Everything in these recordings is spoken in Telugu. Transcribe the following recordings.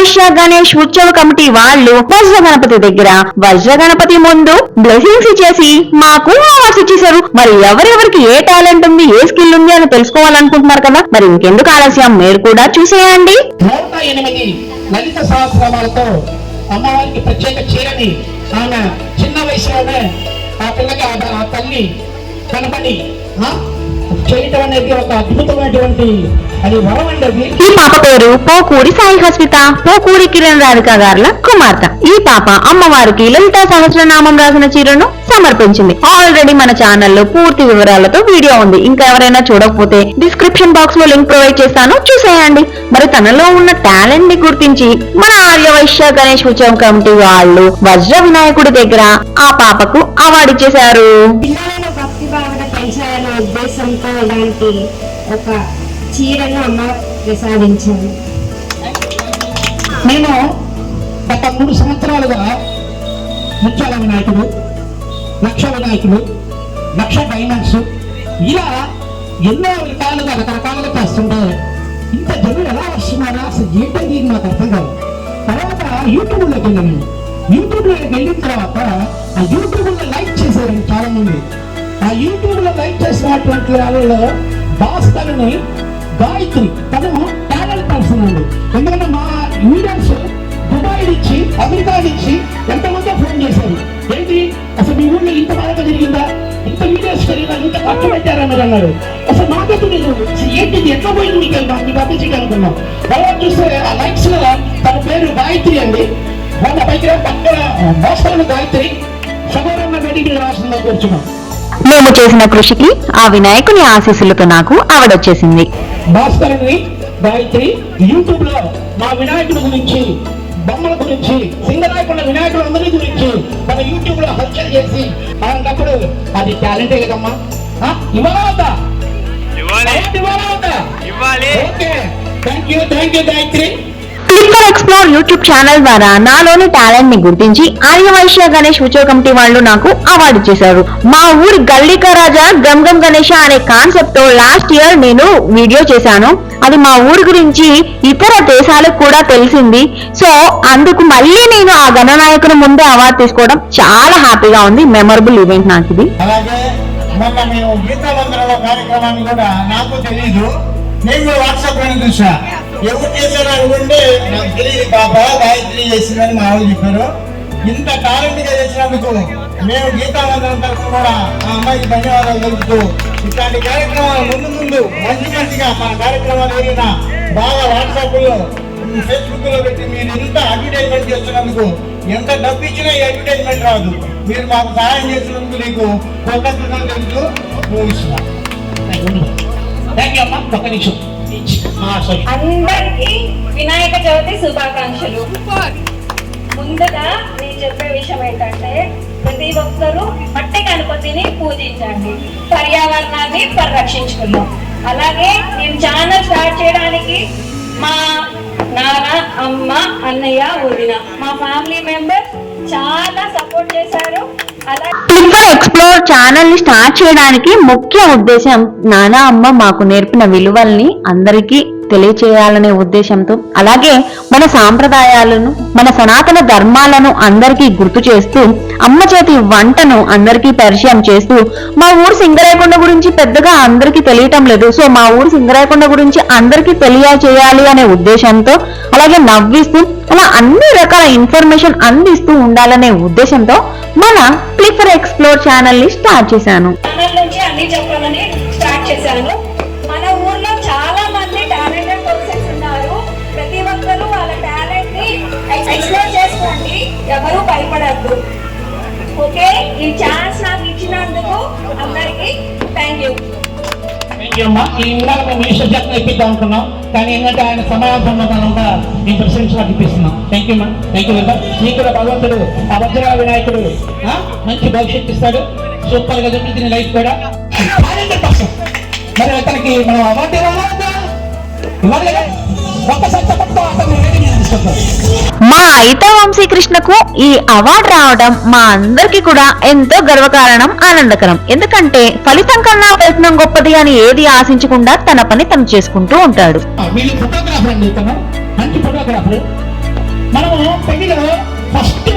వైశ్య గణేష్ ఉత్సవ కమిటీ వాళ్ళు వజ్ర గణపతి దగ్గర వజ్ర గణపతి ముందు బ్లెస్సింగ్స్ ఇచ్చేసి మాకు అవార్డ్స్ ఇచ్చేసారు మరి ఎవరెవరికి ఏ టాలెంట్ ఉంది ఏ స్కిల్ ఉంది అని తెలుసుకోవాలనుకుంటున్నారు కదా? మరి ఇంకెందుకు ఆలస్యం? మీరు కూడా చూసేయండి. నూట ఎనిమిది లలిత సహస్రనామాలతో అమ్మవారికి ప్రత్యేక చీరని ఆమె చిన్న వయసులోనే ఆ పిల్లకి ఆ- తల్లి కనపడి చేయటం అనేది ఒక అద్భుతమైనటువంటి అది వరం అండి అది. ఈ పాప పేరు పోకూరి సాయి హస్మిత పోకూరి కిరణ్ రాధిక గారుల కుమార్తె. ఈ పాప అమ్మవారికి లలితా సహస్రనామం రాసిన చీరను సమర్పించింది. ఆల్రెడీ మన ఛానల్లో పూర్తి వివరాలతో వీడియో ఉంది. ఇంకా ఎవరైనా చూడకపోతే డిస్క్రిప్షన్ బాక్స్లో లింక్ ప్రొవైడ్ చేస్తాను. చూసేయండి. మరి తనలో ఉన్న టాలెంట్ని గుర్తించి మన ఆర్యవైశ్య గణేష్ ఉత్సవం కమిటీ వాళ్ళు వజ్ర వినాయకుడి దగ్గర ఆ పాపకు అవార్డు ఇచ్చేశారు. పిల్లలలో భక్తి ఉద్దేశంతో ఇలాంటి ఒక చీరను అమ్మ ప్రసాదించాను నేను గత మూడు సంవత్సరాలుగా ముత్యాల వినాయకుడు లక్ష వినాయకుడు లక్ష డైమండ్స్ ఇలా ఎన్నో రకాలుగా రకరకాలుగా చేస్తుంటే ఇంత జనులు ఎలా వస్తున్నారా? అసలు ఏంటని నాకు అర్థం కాదు. తర్వాత యూట్యూబ్లోకి వెళ్ళాను. యూట్యూబ్లోకి వెళ్ళిన తర్వాత ఆ యూట్యూబ్లో లైక్ చేశారండి చాలా మంది ఆ యూట్యూబ్లో లైక్ చేసినటువంటి వాళ్ళలో భాస్కర్ని గాయత్రి తను టాలెంట్ పర్సన్ అండి. ఎందుకంటే మా వీడియోస్ దుబాయ్ నుంచి అమెరికా నుంచి ఎంతమందో ఫోన్ చేశారు. ఏంటి? అసలు మీ ఊళ్ళో ఇంత బాగా జరిగిందా? ఇంత వీడియోస్ జరిగిందా ఇంత ఖర్చు పెట్టారా మీరు అన్నారు. అసలు మాకైతే నేను అసలు ఏంటి ఎట్లా పోయింది మీకు? వెళ్దాం మీ పంపించి అనుకున్నాం. తర్వాత చూస్తే ఆ లైక్స్లో తన పేరు గాయత్రి అండి. వాళ్ళ పైకి పక్కన భాస్కర్ గాయత్రి. సగౌరవ వేదిక రాష్ట్రంలో కూర్చున్నాం. మేము చేసిన కృషికి ఆ వినాయకుని ఆశీస్సులతో నాకు ఆవిడొచ్చేసింది. భాస్కరుని గాయత్రి యూట్యూబ్లో మా వినాయకుడి గురించి బొమ్మల గురించి సింగరాయకుల వినాయకుడు అందరి గురించి మన యూట్యూబ్లో హల్చల్ చేసి అలాంటప్పుడు అది టాలెంటే కదమ్మా. ఇవ్వాలా ఇవ్వాలి. ఇవ్వాలి. Okay. Thank you thank you Gayatri. Clicker explore YouTube channel ద్వారా నాలోని టాలెంట్ని గుర్తించి ఆర్యవైశ్య గణేష్ ఉత్సవ కమిటీ వాళ్ళు నాకు అవార్డు చేశారు మా ఊరి గల్లిక రాజా గమ్ గమ్ గణేష అనే కాన్సెప్ట్తో లాస్ట్ ఇయర్ నేను వీడియో చేశాను. అది మా ఊరి గురించి ఇతర దేశాలకు కూడా తెలిసింది. సో అందుకు మళ్ళీ నేను ఆ గణనాయకుని ముందే అవార్డు తీసుకోవడం చాలా హ్యాపీగా ఉంది. మెమొరబుల్ ఈవెంట్ నాకు ఇది అలాగే మొన్న మేము గీతా మందిరంలో కార్యక్రమాన్ని కూడా నాకు తెలియదు నేను కూడా వాట్సాప్లోనే చూసా. ఎవరు చేశారో అనుకుంటే నాకు తెలియదు. పాప గాయత్రి చేసిందని మా వాళ్ళు చెప్పారు. ఇంత టాలెంట్గా చేసినందుకు మేము గీతా మందిరం తరఫున కూడా ఆ అమ్మాయికి ధన్యవాదాలు తెలుపుతూ ఇట్లాంటి కార్యక్రమాలు ముందు ముందు మంచి మంచిగా మన కార్యక్రమాలు ఏదైనా బాగా వాట్సాప్లో ఫేస్బుక్లో పెట్టి మీరు ఎంత అడ్వర్టైజ్మెంట్ చేస్తున్నందుకు ఎంత డబ్బు ఇచ్చినా ఈ అడ్వర్టైజ్మెంట్ రాదు. మీరు మాకు సహాయం చేసినందుకు నీకు కృతజ్ఞతలు తెలుపుతూ ముగిస్తున్నాను థ్యాంక్ యూ అమ్మా ఒక్క నిమిషం సారీ అందరికీ వినాయక చవితి శుభాకాంక్షలు. ముందుగా నేను చెప్పే విషయం ఏంటంటే ప్రతి ఒక్కరూ మట్టి గణపతిని పూజించండి. పర్యావరణాన్ని పరిరక్షించుకుందాం. అలాగే నేను ఛానల్ స్టార్ట్ చేయడానికి మా నాన్న అమ్మ అన్నయ్య వదిన మా ఫ్యామిలీ మెంబర్స్ చాలా సపోర్ట్ చేశారు. అలాగే ఎక్స్ప్లోర్ ఛానల్ని స్టార్ట్ చేయడానికి ముఖ్య ఉద్దేశం నానా అమ్మ మాకు నేర్పిన విలువల్ని అందరికీ తెలియచేయాలనే ఉద్దేశంతో అలాగే మన సాంప్రదాయాలను మన సనాతన ధర్మాలను అందరికీ గుర్తు చేస్తూ అమ్మ చేతి వంటను అందరికీ పరిచయం చేస్తూ మా ఊరు సింగరాయకొండ గురించి పెద్దగా అందరికీ తెలియటం లేదు. సో మా ఊరు సింగరాయకొండ గురించి అందరికీ తెలియచేయాలి అనే ఉద్దేశంతో అలాగే నవ్విస్తూ అలా అన్ని రకాల ఇన్ఫర్మేషన్ అందిస్తూ ఉండాలనే ఉద్దేశంతో మన క్లిక్కర్ ఎక్స్ప్లోర్ ఛానల్ని స్టార్ట్ చేశాను. నుంచి అన్ని చెప్పాలని స్టార్ట్ చేశాను. ఎవరు భయపడద్దు. ఓకే? ఈ ఛాన్స్ నాకు ఇచ్చినందుకు అందరికి థ్యాంక్ యూ అమ్మా. ఈ ఇందాక మేము ఇప్పిద్దాం అనుకున్నాం. కానీ ఏంటంటే ఆయన సమావేశంలో కనుక మేము president ఇప్పిస్తున్నాం thank you ma'am thank you very మీకు కూడా భగవంతుడు ఆ వజ్ర వినాయకుడు మంచి భవిష్యత్తు ఇస్తాడు. సూపర్గా జరుగుతుంది లైఫ్ కూడా. మరి అతనికి మనం అవార్డు ఇవ్వాలి? కదా ఒక్కసారి అతను మా అయిత వంశీకృష్ణకు ఈ అవార్డు రావడం మా అందరికీ కూడా ఎంతో గర్వకారణం ఆనందకరం. ఎందుకంటే ఫలితం కన్నా ప్రయత్నం గొప్పది అని ఏది ఆశించకుండా తన పని తను చేసుకుంటూ ఉంటాడు. మనము పెళ్ళిలో ఫస్ట్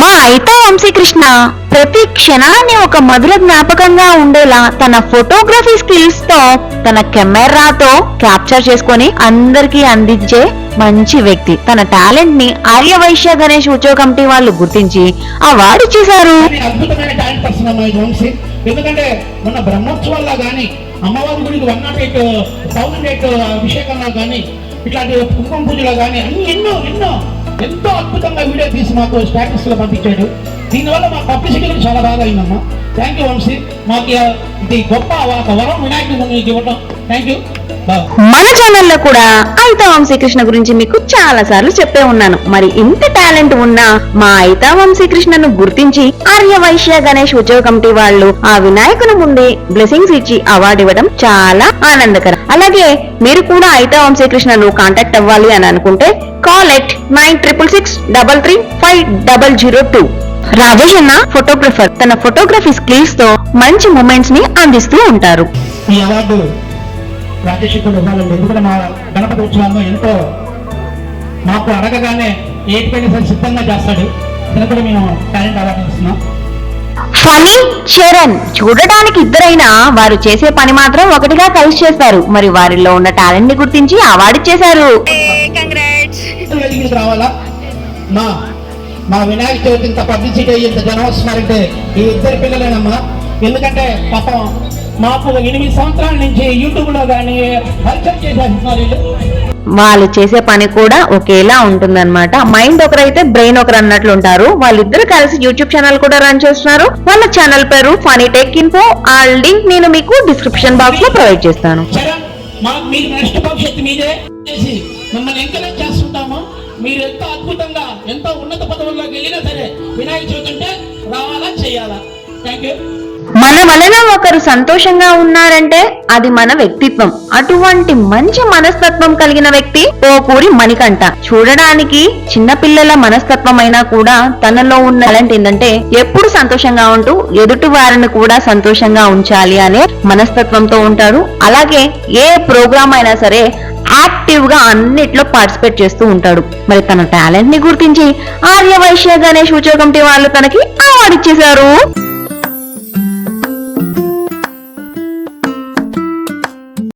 మా అయితే వంశీకృష్ణ ప్రతి క్షణాన్ని ఒక మధుర జ్ఞాపకంగా ఉండేలా తన ఫోటోగ్రఫీ స్కిల్స్తో తన కెమెరాతో క్యాప్చర్ చేసుకొని అందరికీ అందించే మంచి వ్యక్తి. తన టాలెంట్ని ఆర్యవైశ్య గణేష్ ఉద్యోగ కమిటీ వాళ్ళు గుర్తించి అవార్డు ఇచ్చేశారు. ఎందుకంటే బ్రహ్మోత్సవాల్లో కానీ అమ్మవారి గుడికి one nought eight thousand eight అభిషేకంలో కానీ ఇట్లాంటి కుంకుమ పూజలో కానీ అన్ని ఎన్నో ఎన్నో ఎంతో అద్భుతంగా వీడియో తీసి మాకు స్టాటస్లో పంపించాడు. దీనివల్ల మా పబ్లిసిటీ కూడా చాలా బాగా అయిందమ్మా. Thank you Vamsi. మాకు ఇది గొప్ప ఒక వరం. వినాయకుడు మీకు ఇవ్వటం. థ్యాంక్ యూ మన ఛానల్లో కూడా అయితా వంశీకృష్ణ గురించి మీకు చాలా సార్లు చెప్పే ఉన్నాను. మరి ఇంత టాలెంట్ ఉన్న మా అయితా వంశీకృష్ణను గుర్తించి ఆర్యవైశ్య గణేష్ ఉద్యోగ కమిటీ వాళ్ళు ఆ వినాయకుని ముందే బ్లెస్సింగ్స్ ఇచ్చి అవార్డు ఇవ్వడం చాలా ఆనందకరం. అలాగే మీరు కూడా అయితా వంశీకృష్ణను కాంటాక్ట్ అవ్వాలి అని అనుకుంటే call at nine triple six double three five double zero two Rajesh అన్న ఫోటోగ్రఫర్ తన ఫోటోగ్రఫీ స్కిల్స్తో మంచి మూమెంట్స్ని అందిస్తూ ఉంటారు. ఈ అవార్డు రాజేష్ ఇవ్వాలండి. ఎందుకంటే మా గణపతి ఉత్సవాల్లో ఎంతో మాకు అడగగానే ఏటికైనా సరే సిద్ధంగా చేస్తాడు. కూడా మేము టాలెంట్ అవార్డు ఇస్తున్నాం. ఫనీ చరణ్ చూడడానికి ఇద్దరైనా వారు చేసే పని మాత్రం ఒకటిగా కలిసి చేస్తారు. మరి వారిలో ఉన్న టాలెంట్ని గుర్తించి అవార్డు ఇచ్చేశారు. వెలిగికి రావాలా? మా వినాయక చవితి ఇంత పబ్లిసిటీ అయ్యి ఇంత జనం వస్తున్నారంటే ఈ ఇద్దరు పిల్లలేనమ్మా? ఎందుకంటే పాపం మాకు ఎనిమిది సంవత్సరాల నుంచి యూట్యూబ్లో కానీ హల్చల్ చేసేస్తున్నారు వీళ్ళు. వాళ్ళు చేసే పని కూడా ఒకేలా ఉంటుందన్నమాట. మైండ్ ఒకరైతే బ్రెయిన్ ఒకరు అన్నట్లు ఉంటారు. వాళ్ళిద్దరు కలిసి యూట్యూబ్ ఛానల్ కూడా రన్ చేస్తున్నారు. వాళ్ళ ఛానల్ పేరు ఫనీ టెక్ ఇన్ఫో ఆ లింక్ నేను మీకు డిస్క్రిప్షన్ బాక్స్లో ప్రొవైడ్ చేస్తాను. మిమ్మల్ని ఎంకరేజ్ చేస్తుంటాము. మీరు ఎంత అద్భుతంగా ఎంత ఉన్నత పదవుల్లోకి వెళ్ళినా సరే వినాయక చవితి అంటే రావాలా చేయాలా? థ్యాంక్ యూ మన వలన ఒకరు సంతోషంగా ఉన్నారంటే అది మన వ్యక్తిత్వం. అటువంటి మంచి మనస్తత్వం కలిగిన వ్యక్తి పోకూరి మణికంఠ. చూడడానికి చిన్నపిల్లల మనస్తత్వం అయినా కూడా తనలో ఉన్న టాలెంట్ ఏంటంటే ఎప్పుడు సంతోషంగా ఉంటూ ఎదుటి వారిని కూడా సంతోషంగా ఉంచాలి అనే మనస్తత్వంతో ఉంటాడు అలాగే ఏ ప్రోగ్రామ్ అయినా సరే యాక్టివ్గా అన్నిట్లో పార్టిసిపేట్ చేస్తూ ఉంటాడు. మరి తన టాలెంట్ని గుర్తించి ఆర్య వైశ్య గణేష్ ఉద్యోగం వాళ్ళు తనకి అవార్డు ఇచ్చేశారు.